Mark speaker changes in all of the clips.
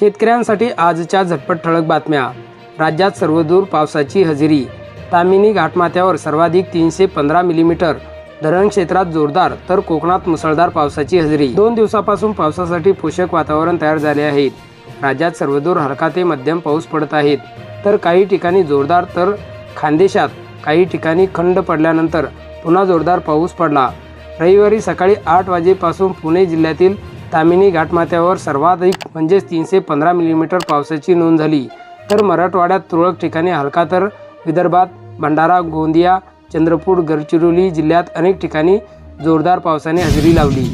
Speaker 1: शेतकऱ्यांसाठी आजच्या झटपट ठळक बातम्या. राज्यात सर्वदूर पावसाची हजेरी. तामिनी घाटमाथ्यावर सर्वाधिक तीनशे पंधरा मिलीमीटर. धरण क्षेत्रात जोरदार तर कोकणात मुसळधार पावसाची हजेरी. दोन दिवसापासून पावसासाठी पोषक वातावरण तयार झाले आहे. राज्यात सर्वदूर हलका ते मध्यम पाऊस पडत आहेत. तर काही ठिकाणी जोरदार तर खानदेशात काही ठिकाणी खंड पडल्यानंतर पुन्हा जोरदार पाऊस पडला. रविवारी सकाळी आठ वाजेपासून पुणे जिल्ह्यातील तामिनी घाटमाथ्यावर सर्वाधिक म्हणजेच तीनशे पंधरा मिलीमीटर पावसाची नोंद झाली. तर मराठवाड्यात तुरळक ठिकाणी हलका तर विदर्भात भंडारा गोंदिया चंद्रपूर गडचिरोली जिल्ह्यात अनेक ठिकाणी जोरदार पावसाने हजेरी लावली.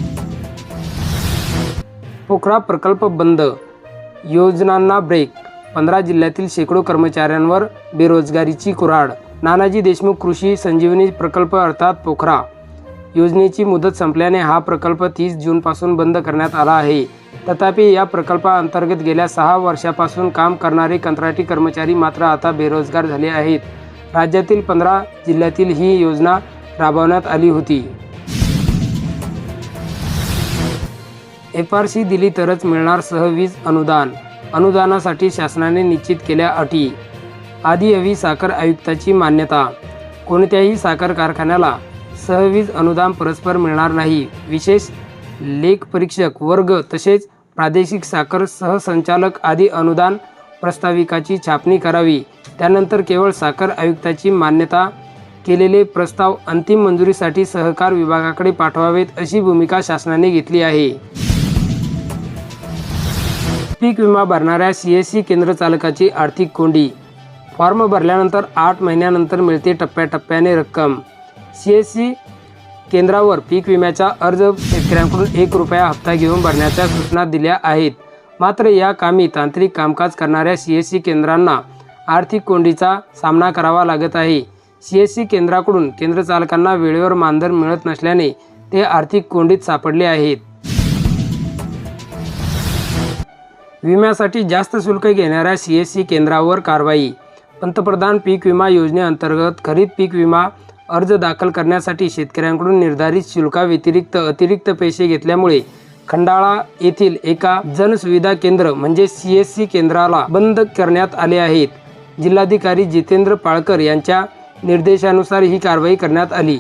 Speaker 1: पोखरा प्रकल्प बंद योजनांना ब्रेक पंधरा जिल्ह्यातील शेकडो कर्मचाऱ्यांवर बेरोजगारीची कुऱ्हाड नानाजी देशमुख कृषी संजीवनी प्रकल्प अर्थात पोखरा योजनेची मुदत संपल्याने हा प्रकल्प तीस जूनपासून बंद करण्यात आला आहे. तथापि या प्रकल्पाअंतर्गत गेल्या सहा वर्षापासून काम करणारे कंत्राटी कर्मचारी मात्र आता बेरोजगार झाले आहेत. राज्यातील पंधरा जिल्ह्यातील ही योजना राबवण्यात आली होती. एफ आर सी दिली तरच मिळणार सहवीज अनुदान. अनुदानासाठी शासनाने निश्चित केल्या अटी. आधी हवी साखर आयुक्ताची मान्यता. कोणत्याही साखर कारखान्याला सहवीज अनुदान परस्पर मिळणार नाही. विशेष लेख परीक्षक वर्ग तसेच प्रादेशिक साखर सहसंचालक आदी अनुदान प्रस्ताविकाची छापणी करावी. त्यानंतर केवळ साखर आयुक्ताची मान्यता केलेले प्रस्ताव अंतिम मंजुरीसाठी सहकार विभागाकडे पाठवावेत अशी भूमिका शासनाने घेतली आहे. पीक विमा भरणाऱ्या सी एस सी केंद्र चालकाची आर्थिक कोंडी. फॉर्म भरल्यानंतर आठ महिन्यानंतर मिळते टप्प्याटप्प्याने रक्कम. सी एस सी केंद्रावर पीक विम्याचा अर्ज शेतकऱ्यांकडून एक रुपया हप्ता घेऊन भरण्याच्या सूचना दिल्या आहेत. मात्र या कामी तांत्रिक कामकाज करणाऱ्या सी एस सी केंद्रांना आर्थिक कोंडीचा सामना करावा लागत आहे. सी एस सी केंद्राकडून केंद्र चालकांना वेळेवर मानधन मिळत नसल्याने ते आर्थिक कोंडीत सापडले आहेत. विम्यासाठी जास्त शुल्क घेणाऱ्या सी एस सी केंद्रावर कारवाई. पंतप्रधान पीक विमा योजनेअंतर्गत खरीप पीक विमा अर्ज दाखल करण्यासाठी शेतकऱ्यांकडून निर्धारित शुल्काव्यतिरिक्त अतिरिक्त पैसे घेतल्यामुळे खंडाळा येथील एका जनसुविधा केंद्र म्हणजे सी एस सी केंद्राला बंद करण्यात आले आहेत. जिल्हाधिकारी जितेंद्र पाळकर यांच्या निर्देशानुसार ही कारवाई करण्यात आली.